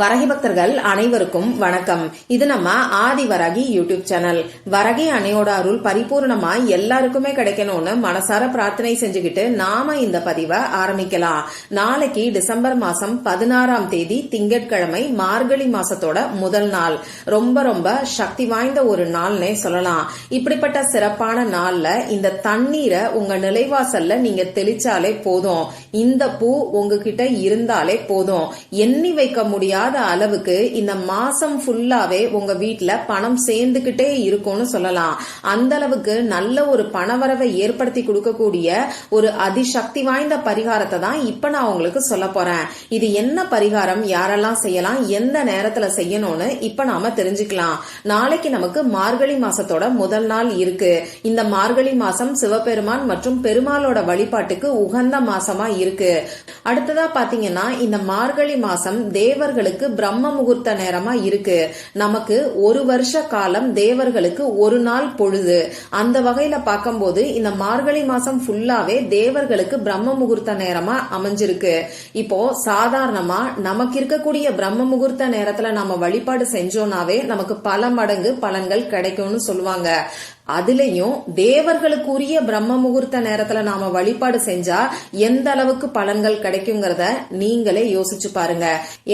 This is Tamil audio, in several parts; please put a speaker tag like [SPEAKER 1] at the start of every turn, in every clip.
[SPEAKER 1] வரகி பக்தர்கள் அனைவருக்கும் வணக்கம். இது நம்ம ஆதி வரகி யூடியூப் சேனல். வரகி அணையோட அருள் பரிபூர்ணமா எல்லாருக்குமே கிடைக்கணும்னு மனசார பிரார்த்தனை செஞ்சுக்கிட்டு நாம இந்த பதிவை ஆரம்பிக்கலாம். நாளைக்கு டிசம்பர் மாசம் பதினாறாம் தேதி திங்கட்கிழமை மார்கழி மாசத்தோட முதல் நாள். ரொம்ப ரொம்ப சக்தி வாய்ந்த ஒரு நாள்னே சொல்லலாம். இப்படிப்பட்ட சிறப்பான நாள்ல இந்த தண்ணீரை உங்க நிலைவாசல்ல நீங்க தெளிச்சாலே போதும். இந்த பூ உங்ககிட்ட இருந்தாலே போதும். எண்ணி வைக்க முடியாத அளவுக்கு இந்த மாசம் ஃபுல்லாவே உங்க வீட்டுல பணம் சேர்ந்துகிட்டே இருக்கும்னு சொல்லலாம். அந்த அளவுக்கு நல்ல ஒரு பணவரவை ஏற்படுத்தி கொடுக்கக்கூடிய ஒரு அதிசக்தி வாய்ந்த பரிகாரத்தை தான் இப்ப நான் உங்களுக்கு சொல்ல போறேன். இது என்ன பரிகாரம்? யாரெல்லாம் செய்யலாம்? எந்த நேரத்துல செய்யணும்னு இப்ப நாம தெரிஞ்சுக்கலாம். நாளைக்கு நமக்கு மார்கழி மாசத்தோட முதல் நாள் இருக்கு. இந்த மார்கழி மாசம் சிவபெருமான் மற்றும் பெருமாளோட வழிபாட்டுக்கு உகந்த மாசமா இருக்கு. அடுத்ததா பாத்தீங்கன்னா இந்த மார்கழி மாசம் தேவர்களுக்கு பிரம்ம முகூர்த்த நேரமா இருக்கு. நமக்கு ஒரு வருஷ காலம் தேவர்களுக்கு ஒரு நாள் பொழுது. அந்த வகையில பார்க்கும்போது இந்த மார்கழி மாசம் ஃபுல்லாவே தேவர்களுக்கு பிரம்ம முகூர்த்த நேரமா அமைஞ்சிருக்கு. இப்போ சாதாரணமா நமக்கு இருக்கக்கூடிய பிரம்ம முகூர்த்த நேரத்துல நம்ம வழிபாடு செஞ்சோம்னாவே நமக்கு பல மடங்கு பலன்கள் கிடைக்கும்னு சொல்லுவாங்க. அதுலயும் தேவர்களுக்குரிய பிரம்ம முகூர்த்த நேரத்துல நாம வழிபாடு செஞ்சா எந்த அளவுக்கு பலன்கள் கிடைக்குங்கிறத நீங்களே யோசிச்சு பாருங்க.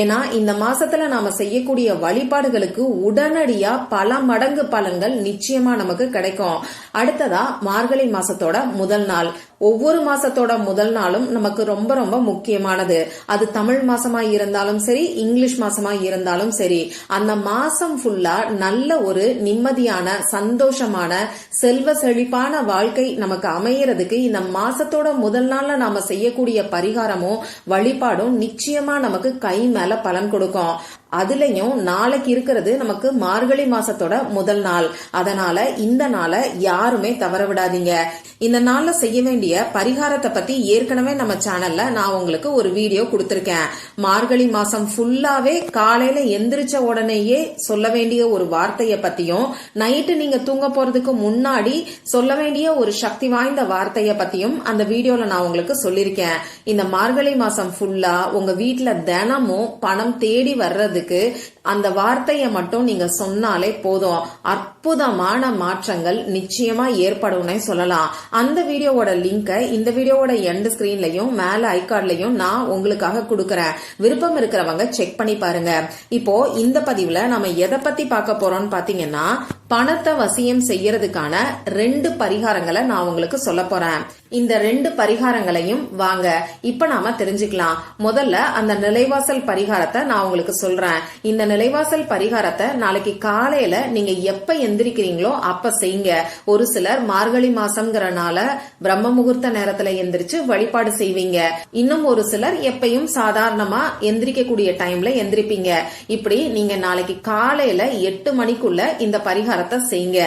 [SPEAKER 1] ஏன்னா இந்த மாசத்துல நாம செய்யக்கூடிய வழிபாடுகளுக்கு உடனடியா பல மடங்கு பலன்கள் நிச்சயமா நமக்கு கிடைக்கும். அடுத்ததா மார்கழி மாசத்தோட முதல் நாள். ஒவ்வொரு மாசத்தோட முதல் நாளும் நமக்கு ரொம்ப ரொம்ப முக்கியமானது. அது தமிழ் மாசமா இருந்தாலும் சரி இங்கிலீஷ் மாசமா இருந்தாலும் சரி அந்த மாசம் ஃபுல்லா நல்ல ஒரு நிம்மதியான சந்தோஷமான செல்வ செழிப்பான வாழ்க்கை நமக்கு அமையறதுக்கு இந்த மாசத்தோட முதல் நாள்ல நாம செய்யக்கூடிய பரிகாரமும் வழிபாடும் நிச்சயமா நமக்கு கை மேல பலன் கொடுக்கும். அதுலயும் நாளைக்கு இருக்கிறது நமக்கு மார்கழி மாசத்தோட முதல் நாள். அதனால இந்த நாளை யாருமே தவற விடாதீங்க. இந்த நாள்ல செய்ய வேண்டிய பரிகாரத்தை பத்தி ஏற்கனவே நம்ம சேனல்ல நான் உங்களுக்கு ஒரு வீடியோ கொடுத்திருக்கேன். மார்கழி மாசம் ஃபுல்லாவே காலையில எந்திரிச்ச உடனேயே சொல்ல வேண்டிய ஒரு வார்த்தைய பத்தியும் நைட்டு நீங்க தூங்க போறதுக்கு முன்னாடி சொல்ல வேண்டிய ஒரு சக்தி வாய்ந்த வார்த்தைய பத்தியும் அந்த வீடியோல நான் உங்களுக்கு சொல்லியிருக்கேன். இந்த மார்கழி மாசம் ஃபுல்லா உங்க வீட்டுல தினமும் பணம் தேடி வர்றது வர்றதுக்கு அந்த வார்த்தையை மட்டும் நீங்க சொன்னாலே போதும். அற்புதமான மாற்றங்கள் நிச்சயமா ஏற்படும்னே சொல்லலாம். அந்த வீடியோவோட லிங்கை இந்த வீடியோவோட எண்ட் ஸ்கிரீன்லயும் மேல ஐகார்ட்லயும் நான் உங்களுக்காக கொடுக்கறேன். விருப்பம் இருக்கிறவங்க செக் பண்ணி பாருங்க. இப்போ இந்த பதிவுல நம்ம எதை பத்தி பார்க்க போறோம்னு பாத்தீங்கன்னா பணத்தை வசியம் செய்யறதுக்கான ரெண்டு பரிகாரங்களை நான் உங்களுக்கு சொல்ல போறேன். இந்த ரெண்டு பரிகாரங்களையும் வாங்க. இப்ப நாம தெரிஞ்சுக்கலாம். முதல்ல அந்த நிலைவாசல் பரிகாரத்தை நான் உங்களுக்கு சொல்றேன். இந்த நிலைவாசல் பரிகாரத்தை நாளைக்கு காலையில நீங்க எப்ப எந்திரிக்கிறீங்களோ அப்ப செய்யுங்க. ஒரு சிலர் மார்கழி மாசம்ங்கிறனால பிரம்ம முகூர்த்த நேரத்துல எந்திரிச்சு வழிபாடு செய்வீங்க. இன்னும் ஒரு சிலர் எப்பயும் சாதாரணமா எந்திரிக்கக்கூடிய டைம்ல எந்திரிப்பீங்க. இப்படி நீங்க நாளைக்கு காலையில எட்டு மணிக்குள்ள இந்த பரிகாரத்தை செய்யுங்க.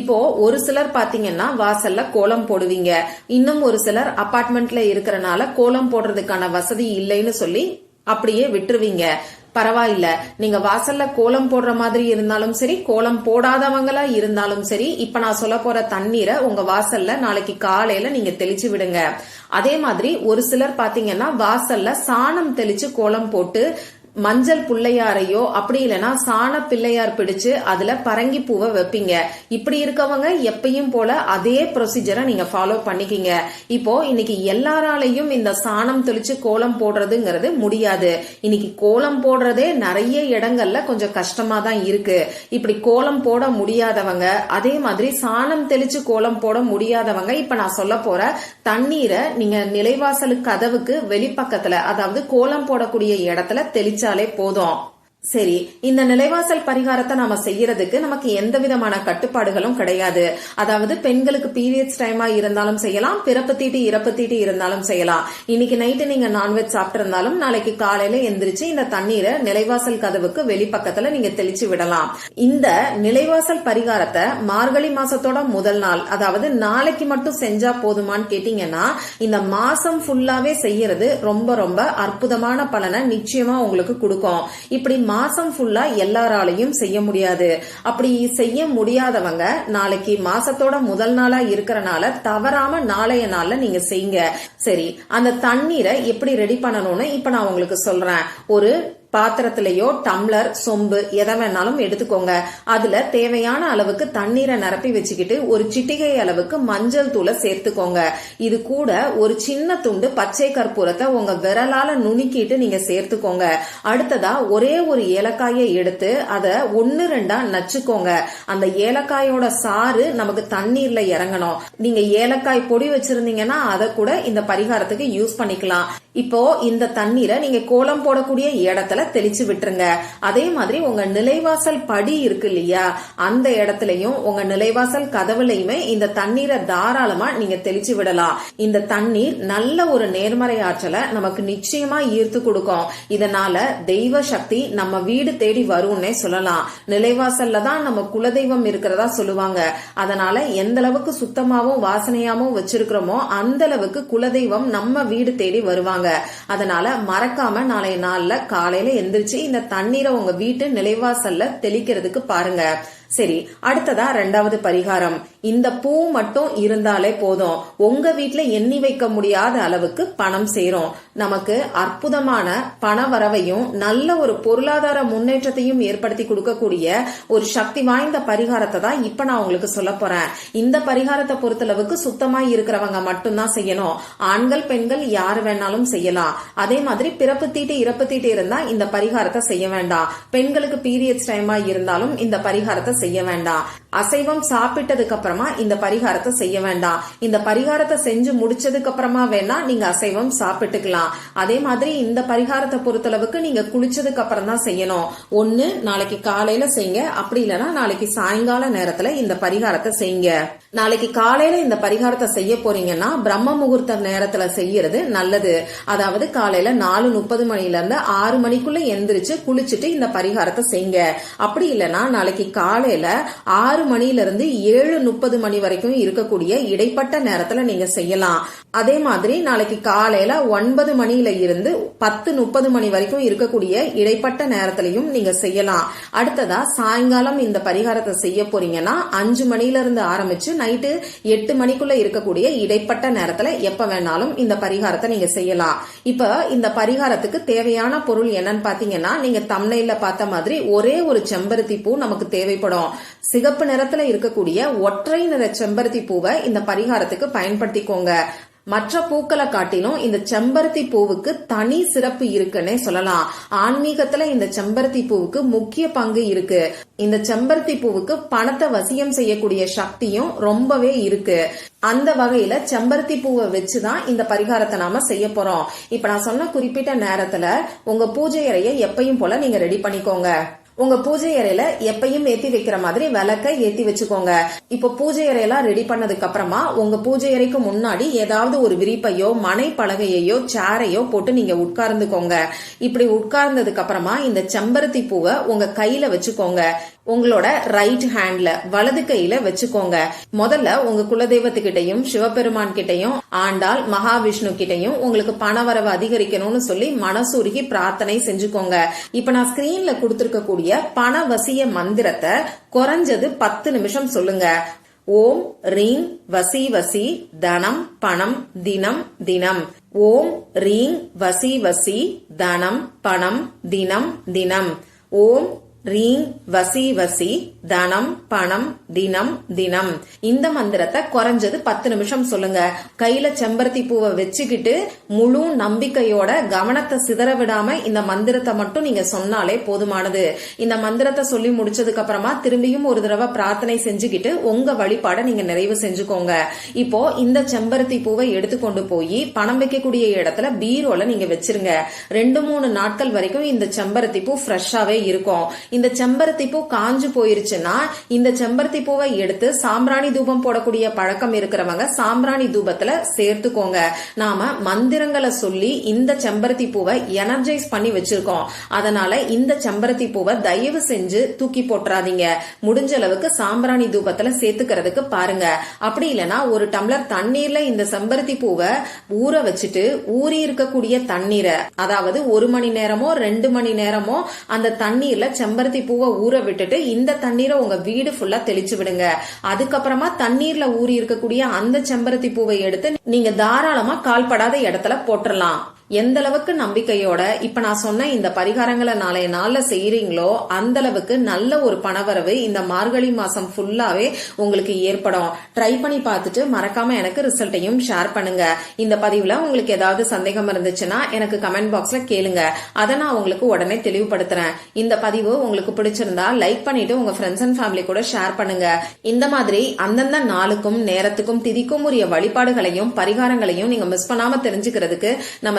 [SPEAKER 1] இப்போ ஒரு சிலர் பாத்தீங்கன்னா வாசல்ல கோலம் போடுவீங்க. இன்னும் ஒரு சிலர் அபார்ட்மெண்ட்ல இருக்கிறனால கோலம் போடுறதுக்கான வசதி இல்லைன்னு சொல்லி அப்படியே விட்டுருவீங்க. பரவாயில்ல. நீங்க வாசல்ல கோலம் போடுற மாதிரி இருந்தாலும் சரி கோலம் போடாதவங்களா இருந்தாலும் சரி இப்ப நான் சொல்ல போற தண்ணீரை உங்க வாசல்ல நாளைக்கு காலையில நீங்க தெளிச்சு விடுங்க. அதே மாதிரி ஒரு சிலர் பாத்தீங்கன்னா வாசல்ல சாணம் தெளிச்சு கோலம் போட்டு மஞ்சள் புள்ளையாரையோ அப்படி இல்லைன்னா சாண பிள்ளையார் பிடிச்சு அதுல பரங்கி பூவை வைப்பீங்க. இப்படி இருக்கவங்க எப்பயும் போல அதே ப்ரொசீஜரை நீங்க ஃபாலோ பண்ணிக்கிங்க. இப்போ இன்னைக்கு எல்லாராலையும் இந்த சாணம் தெளிச்சு கோலம் போடுறதுங்கிறது முடியாது. இன்னைக்கு கோலம் போடுறதே நிறைய இடங்கள்ல கொஞ்சம் கஷ்டமா தான் இருக்கு. இப்படி கோலம் போட முடியாதவங்க அதே மாதிரி சாணம் தெளிச்சு கோலம் போட முடியாதவங்க இப்ப நான் சொல்ல போற தண்ணீரை நீங்க நிலைவாசலு கதவுக்கு வெளிப்பக்கத்துல அதாவது கோலம் போடக்கூடிய இடத்துல தெளிச்சு தெளிச்சாலே போதும். சரி இந்த நிலைவாசல் பரிகாரத்தை நாம செய்யறதுக்கு நமக்கு எந்த விதமான கட்டுப்பாடுகளும் கிடையாது. அதாவது பெண்களுக்கு பீரியட்ஸ் டைமா இருந்தாலும் செய்யலாம் பிறப்பு தீட்டு இறப்பு தீட்டு இருந்தாலும் செய்யலாம். இன்னைக்கு நைட்டு நீங்க நான்வெஜ் சாப்பிட்டு இருந்தாலும் நாளைக்கு காலையில எந்திரிச்சு இந்த தண்ணீரை நிலைவாசல் கதவுக்கு வெளிப்பக்கத்துல நீங்க தெளிச்சு விடலாம். இந்த நிலைவாசல் பரிகாரத்தை மார்கழி மாசத்தோட முதல் நாள் அதாவது நாளைக்கு மட்டும் செஞ்சா போதுமான்னு கேட்டீங்கன்னா இந்த மாசம் ஃபுல்லாவே செய்யறது ரொம்ப ரொம்ப அற்புதமான பலனை நிச்சயமா உங்களுக்கு கொடுக்கும். இப்படி மாசம் ஃபுல்லா எல்லாராலையும் செய்ய முடியாது. அப்படி செய்ய முடியாதவங்க நாளைக்கு மாசத்தோட முதல் நாளா இருக்கிறனால தவறாம நாளைய நாள்ல நீங்க செய்யுங்க. சரி அந்த தண்ணீரை எப்படி ரெடி பண்ணணும்னு இப்ப நான் உங்களுக்கு சொல்றேன். ஒரு பாத்திரத்திலேயோ டம்ளர் சொம்பு எதை வேணாலும் எடுத்துக்கோங்க. அதுல தேவையான அளவுக்கு தண்ணீரை நிரப்பி வச்சுக்கிட்டு ஒரு சிட்டிகை அளவுக்கு மஞ்சள் தூளை சேர்த்துக்கோங்க. இது கூட ஒரு சின்ன துண்டு பச்சை கற்பூரத்தை உங்க விரலால நுணுக்கிட்டு நீங்க சேர்த்துக்கோங்க. அடுத்ததா ஒரே ஒரு ஏலக்காயை எடுத்து அதை ஒன்னு ரெண்டா நச்சுக்கோங்க. அந்த ஏலக்காயோட சாறு நமக்கு தண்ணீர்ல இறங்கணும். நீங்க ஏலக்காய் பொடி வச்சிருந்தீங்கன்னா அதை கூட இந்த பரிகாரத்துக்கு யூஸ் பண்ணிக்கலாம். இப்போ இந்த தண்ணீரை நீங்க கோலம் போடக்கூடிய இடத்துல தெளிச்சு விட்டுருங்க. அதே மாதிரி உங்க நிலைவாசல் படி இருக்கு இல்லையா? அந்த இடத்துலயும் உங்க நிலைவாசல் கதவுலையுமே இந்த தண்ணீரை தாராளமா நீங்க தெளிச்சு விடலாம். இந்த தண்ணீர் நல்ல ஒரு நேர்மறை ஆற்றலை நமக்கு நிச்சயமா ஈர்த்து கொடுக்கும். இதனால தெய்வ சக்தி நம்ம வீடு தேடி வரும்னே சொல்லலாம். நிலைவாசல்ல தான் நம்ம குலதெய்வம் இருக்கிறதா சொல்லுவாங்க. அதனால எந்த அளவுக்கு சுத்தமாவும் வாசனையாவும் வச்சிருக்கிறோமோ அந்த அளவுக்கு குலதெய்வம் நம்ம வீடு தேடி வருவாங்க. அதனால மறக்காம நாளைய நாள்ல காலையில எந்திரிச்சு இந்த தண்ணீரை உங்க வீட்டு நிலைவாசல்ல தெளிக்கிறதுக்கு பாருங்க. சரி அடுத்ததா ரெண்டாவது பரிகாரம். இந்த பூ மட்டும் இருந்தாலே போதும். உங்க வீட்டுல எண்ணி வைக்க முடியாத அளவுக்கு பணம் சேரும். நமக்கு அற்புதமான பண வரவையும் நல்ல ஒரு பொருளாதார முன்னேற்றத்தையும் ஏற்படுத்தி கொடுக்கக்கூடிய ஒரு சக்தி வாய்ந்த பரிகாரத்தை தான் இப்ப நான் உங்களுக்கு சொல்ல போறேன். இந்த பரிகாரத்தை பொறுத்தளவுக்கு சுத்தமா இருக்கிறவங்க மட்டும்தான் செய்யணும். ஆண்கள் பெண்கள் யார் வேணாலும் செய்யலாம். அதே மாதிரி பிறப்பு தீட்டு இறப்பு தீட்டு இருந்தா இந்த பரிகாரத்தை செய்ய வேண்டாம். பெண்களுக்கு பீரியட்ஸ் டைமா இருந்தாலும் இந்த பரிகாரத்தை செய்ய வேண்டாம். அசைவம் சாப்பிட்டதுக்கு அப்புறமா இந்த பரிகாரத்தை செய்ய வேண்டாம். இந்த பரிகாரத்தை செஞ்சு முடிச்சதுக்கு அப்புறமா வேணா நீங்க அசைவம் சாப்பிட்டுக்கலாம். அதே மாதிரி இந்த பரிகாரத்தை பொறுத்தளவுக்கு நீங்க குளிச்சதுக்கு அப்புறம் தான் செய்யணும். ஒன்னு நாளைக்கு காலையில செய்யுங்க. அப்படி இல்லைன்னா நாளைக்கு சாயங்கால நேரத்துல இந்த பரிகாரத்தை செய்யுங்க. நாளைக்கு காலையில இந்த பரிகாரத்தை செய்ய போறீங்கன்னா பிரம்ம முகூர்த்த நேரத்துல செய்யறது நல்லது. அதாவது காலையில நாலு முப்பது மணில இருந்து ஆறு மணிக்குள்ள எந்திரிச்சு குளிச்சுட்டு இந்த பரிகாரத்தை செய்யுங்க. அப்படி இல்லைன்னா நாளைக்கு காலையில ஆறு ஆறு மணியிலிருந்து ஏழு முப்பது மணி வரைக்கும் இருக்கக்கூடிய இடைப்பட்ட நேரத்துல நீங்க செய்யலாம். அதே மாதிரி நாளைக்கு காலையில ஒன்பது மணியில இருந்து பத்து முப்பது மணி வரைக்கும் இருக்கக்கூடிய இடைப்பட்ட நேரத்திலையும் நீங்க செய்யலாம். அடுத்ததா சாயங்காலம் இந்த பரிகாரத்தை செய்ய போறீங்கன்னா அஞ்சு மணில இருந்து ஆரம்பிச்சு நைட்டு எட்டு மணிக்குள்ள இருக்கக்கூடிய இடைப்பட்ட நேரத்துல எப்ப வேணாலும் இந்த பரிகாரத்தை நீங்க செய்யலாம். இப்ப இந்த பரிகாரத்துக்கு தேவையான பொருள் என்னன்னு பாத்தீங்கன்னா நீங்க தம்னையில பார்த்த மாதிரி ஒரே ஒரு செம்பருத்தி பூ நமக்கு தேவைப்படும். சிகப்பு நிறத்துல இருக்கக்கூடிய ஒற்றை நிற செம்பருத்தி பூவை இந்த பரிகாரத்துக்கு பயன்படுத்திக்கோங்க. மற்ற பூக்களை காட்டிலும் இந்த செம்பருத்தி பூவுக்கு தனி சிறப்பு இருக்குன்னே சொல்லலாம். ஆன்மீகத்துல இந்த செம்பருத்தி பூவுக்கு முக்கிய பங்கு இருக்கு. இந்த செம்பருத்தி பூவுக்கு பணத்தை வசியம் செய்யக்கூடிய சக்தியும் ரொம்பவே இருக்கு. அந்த வகையில செம்பருத்தி பூவை வச்சுதான் இந்த பரிகாரத்தை நாம செய்ய போறோம். இப்ப நான் சொன்ன குறிப்பிட்ட நேரத்துல உங்க பூஜை அறைய எப்பயும் போல நீங்க ரெடி பண்ணிக்கோங்க. உங்க பூஜை அறையில எப்பயும் ஏத்தி வைக்கிற மாதிரி விளக்க ஏத்தி வச்சுக்கோங்க. இப்ப பூஜை அறையெல்லாம் ரெடி பண்ணதுக்கு அப்புறமா உங்க பூஜை அறைக்கு முன்னாடி ஏதாவது ஒரு விரிப்பையோ மனை பலகையையோ சேரையோ போட்டு நீங்க உட்கார்ந்துக்கோங்க. இப்படி உட்கார்ந்ததுக்கு அப்புறமா இந்த செம்பருத்தி பூவை உங்க கையில வச்சுக்கோங்க. உங்களோட ரைட் ஹேண்ட்ல வலது கையில வச்சுக்கோங்க. முதல்ல உங்க குலதெய்வத்துக்கிட்டையும் சிவபெருமான் கிட்டையும் ஆண்டாள் மகாவிஷ்ணு கிட்டையும் உங்களுக்கு பணவரவு அதிகரிக்கணும்னு சொல்லி மனசுருகி பிரார்த்தனை செஞ்சுக்கோங்க. இப்ப நான் ஸ்கிரீன்ல பண பணவசிய மந்திரத்தை குறைஞ்சது பத்து நிமிஷம் சொல்லுங்க. ஓம் ரீங் வசி வசி தனம் பணம் தினம் தினம். ஓம் ரீங் வசி வசி தனம் பணம் தினம் தினம். ஓம் ரீங் வசி வசி தனம் பணம் தினம் தினம். இந்த மந்திரத்தை குறைஞ்சது பத்து நிமிஷம் சொல்லுங்க. கையில செம்பருத்தி பூவை வச்சுக்கிட்டு முழு நம்பிக்கையோட கவனத்தை சிதற விடாம இந்த மந்திரத்தை மட்டும் நீங்க சொன்னாலே போதுமானது. இந்த மந்திரத்தை சொல்லி முடிச்சதுக்கு அப்புறமா திரும்பியும் ஒரு தடவை பிரார்த்தனை செஞ்சுக்கிட்டு உங்க வழிபாட நீங்க நிறைவு செஞ்சுக்கோங்க. இப்போ இந்த செம்பருத்தி பூவை எடுத்துக்கொண்டு போய் பணம் வைக்கக்கூடிய இடத்துல பீரோல நீங்க வச்சிருங்க. ரெண்டு மூணு நாட்கள் வரைக்கும் இந்த செம்பருத்தி பூ ஃப்ரெஷ்ஷாவே இருக்கும். இந்த செம்பருத்தி பூ காஞ்சு போயிருச்சுன்னா இந்த செம்பருத்தி பூவை எடுத்து சாம்பிராணி தூபம் போடக்கூடிய பழக்கம் இருக்கிறவங்க சாம்பிராணி தூபத்துல சேர்த்துக்கோங்க. நாம மந்திரங்களை சொல்லி இந்த செம்பருத்தி பூவை எனர்ஜைஸ் பண்ணி வச்சிருக்கோம். அதனால இந்த செம்பருத்தி பூவை தயவு செஞ்சு தூக்கி போட்டுறாதீங்க. முடிஞ்ச அளவுக்கு சாம்பிராணி தூபத்துல சேர்த்துக்கிறதுக்கு பாருங்க. அப்படி இல்லைன்னா ஒரு டம்ளர் தண்ணீர்ல இந்த செம்பருத்தி பூவை ஊற வச்சுட்டு ஊறி இருக்கக்கூடிய தண்ணீரை அதாவது ஒரு மணி நேரமோ ரெண்டு மணி நேரமோ அந்த தண்ணீர்ல செம்பருத்தி செம்பருத்தி பூவை ஊற விட்டுட்டு இந்த தண்ணீரை உங்க வீடு ஃபுல்லா தெளிச்சு விடுங்க. அதுக்கப்புறமா தண்ணீர்ல ஊறி இருக்கக்கூடிய அந்த செம்பருத்தி பூவை எடுத்து நீங்க தாராளமா கால்படாத இடத்துல போட்டுடலாம் எந்த அளவுக்கு நம்பிக்கையோட இப்ப நான் சொன்ன இந்த பரிகாரங்களை நாளைய நாள்ல செய்யறீங்களோ அந்த அளவுக்கு நல்ல ஒரு பணவரவு இந்த மார்கழி மாசம் ஃபுல்லாவே உங்களுக்கு ஏற்படும். ட்ரை பண்ணி பார்த்துட்டு மறக்காம எனக்கு ரிசல்ட்டையும் ஷேர் பண்ணுங்க. இந்த பதிவுல உங்களுக்கு ஏதாவது சந்தேகம் இருந்துச்சுன்னா எனக்கு கமெண்ட் பாக்ஸ்ல கேளுங்க. அதை நான் உங்களுக்கு உடனே தெளிவுபடுத்துறேன். இந்த பதிவு உங்களுக்கு பிடிச்சிருந்தா லைக் பண்ணிட்டு உங்க ஃப்ரெண்ட்ஸ் அண்ட் ஃபேமிலி கூட ஷேர் பண்ணுங்க. இந்த மாதிரி அந்தந்த நாளுக்கும் நேரத்துக்கும் திதிக்கும் உரிய வழிபாடுகளையும் பரிகாரங்களையும் நீங்க மிஸ் பண்ணாம தெரிஞ்சுக்கிறதுக்கு நம்ம